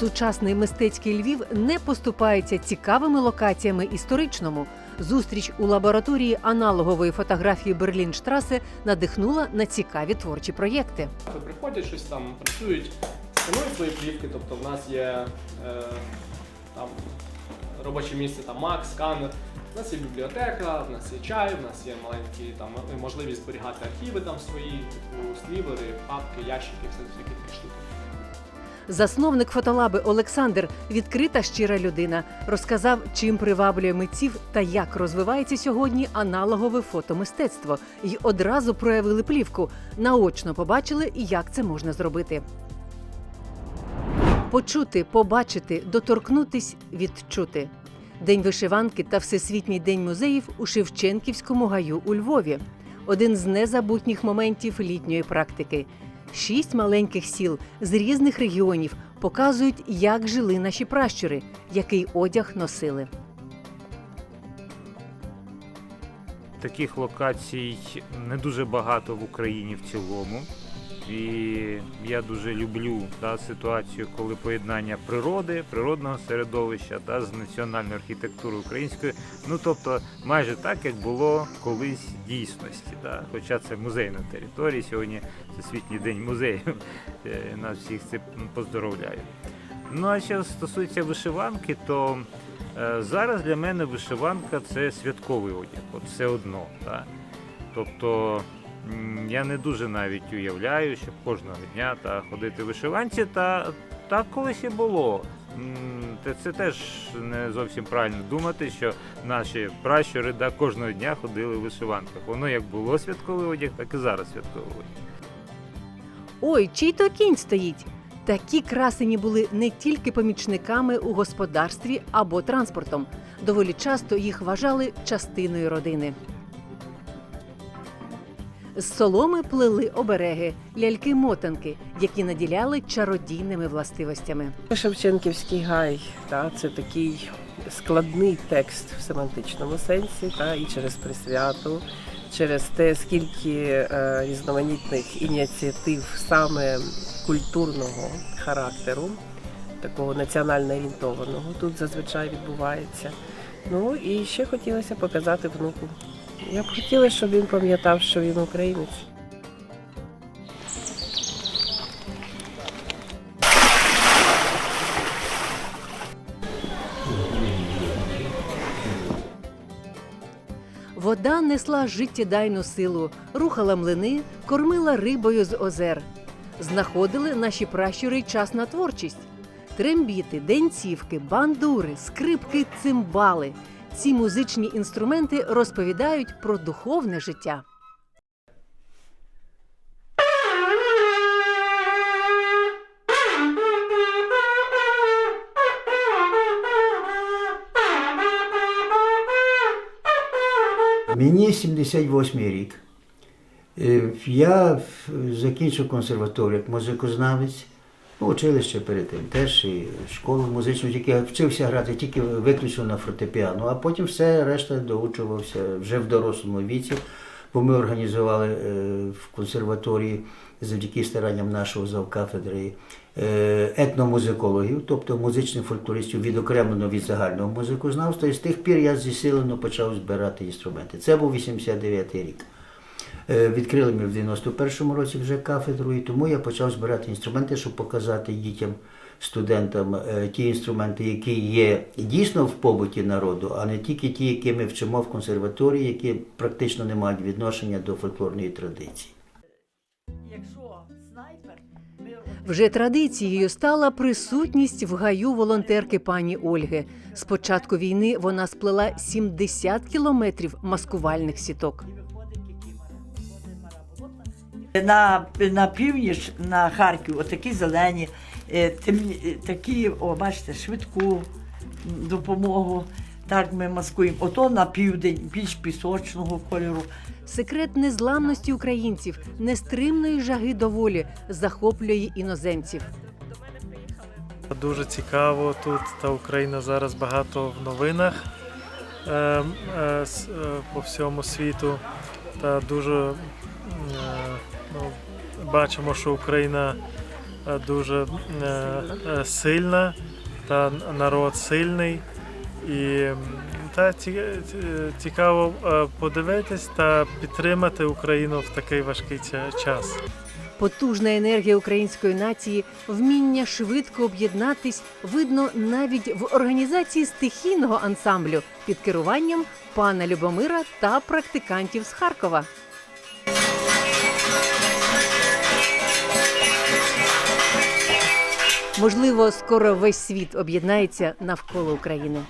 Сучасний мистецький Львів не поступається цікавими локаціями історичному. Зустріч у лабораторії аналогової фотографії Берлінштрасе надихнула на цікаві творчі проєкти. Приходять, щось там працюють, сканують свої плівки, тобто в нас є е, там робоче місце, там Mac, сканер, у нас є бібліотека, в нас є чай, в нас є маленькі там можливість зберігати архіви там свої, типу слівери, папки, ящики, все такі штуки. Засновник фотолаби Олександр, відкрита щира людина, розказав, чим приваблює митців та як розвивається сьогодні аналогове фотомистецтво, і одразу проявили плівку. Наочно побачили, як це можна зробити. Почути, побачити, доторкнутись, відчути. День вишиванки та Всесвітній день музеїв у Шевченківському гаю у Львові. Один з незабутніх моментів літньої практики. Шість маленьких сіл з різних регіонів показують, як жили наші пращури, який одяг носили. Таких локацій не дуже багато в Україні в цілому. І я дуже люблю та, ситуацію, коли поєднання природи, природного середовища та з національною архітектурою українською. Ну тобто, майже так, як було колись дійсності. Та. Хоча це музейна територія. Сьогодні Всесвітній день музеїв. Е, Нас всіх це поздоровляю. Ну а що стосується вишиванки, то е, зараз для мене вишиванка це святковий одяг, от все одно. Та? Тобто я не дуже навіть уявляю, щоб кожного дня та, ходити в вишиванці, та так колись і було. Це теж не зовсім правильно думати, що наші пращури да, кожного дня ходили в вишиванках. Воно як було святковий одяг, так і зараз святковий одяг. Ой, чий то кінь стоїть. Такі красені були не тільки помічниками у господарстві або транспортом. Доволі часто їх вважали частиною родини. З соломи плели обереги, ляльки-мотанки, які наділяли чародійними властивостями. Шевченківський гай, та, це такий складний текст в семантичному сенсі, та, і через присвяту, через те, скільки е, різноманітних ініціатив саме культурного характеру, такого національно орієнтованого тут зазвичай відбувається. Ну і ще хотілося показати внуку. Я б хотіла, щоб він пам'ятав, що він українець. Вода несла життєдайну силу, рухала млини, кормила рибою з озер. Знаходили наші пращури час на творчість. Трембіти, денцівки, бандури, скрипки, цимбали. Ці музичні інструменти розповідають про духовне життя. Мені 78 рік. Е, Я закінчив консерваторію як музикознавець, ну, училище перед тим теж і школу музичну, тільки я вчився грати тільки виключно на фортепіано, а потім все решта доучувався вже в дорослому віці, бо ми організували е, в консерваторії завдяки старанням нашого завкафедри е, етномузикологів, тобто музичних фольклористів відокремлено від загального музикознавства. І з тих пір я зісилено почав збирати інструменти. Це був 89-й рік. Е, Відкрили ми в 91-му році вже кафедру, і тому я почав збирати інструменти, щоб показати дітям, студентам е, ті інструменти, які є дійсно в побуті народу, а не тільки ті, які ми вчимо в консерваторії, які практично не мають відношення до фольклорної традиції. Вже традицією стала присутність в гаю волонтерки пані Ольги. З початку війни вона сплела 70 кілометрів маскувальних сіток. На, на північ, на Харків, отакі зелені, е, темні, е, такі, о, бачите, швидку допомогу. Так ми маскуємо. Ото на південь, більш пісочного кольору. Секрет незламності українців, нестримної жаги до волі захоплює іноземців. Дуже цікаво тут та Україна зараз багато в новинах е, е, е, по всьому світу. Та дуже е, ну, бачимо, що Україна е, дуже е, е, сильна, та народ сильний. І та ці- цікаво е, подивитись та підтримати Україну в такий важкий час. Потужна енергія української нації, вміння швидко об'єднатись видно навіть в організації стихійного ансамблю під керуванням пана Любомира та практикантів з Харкова. Можливо, скоро весь світ об'єднається навколо України.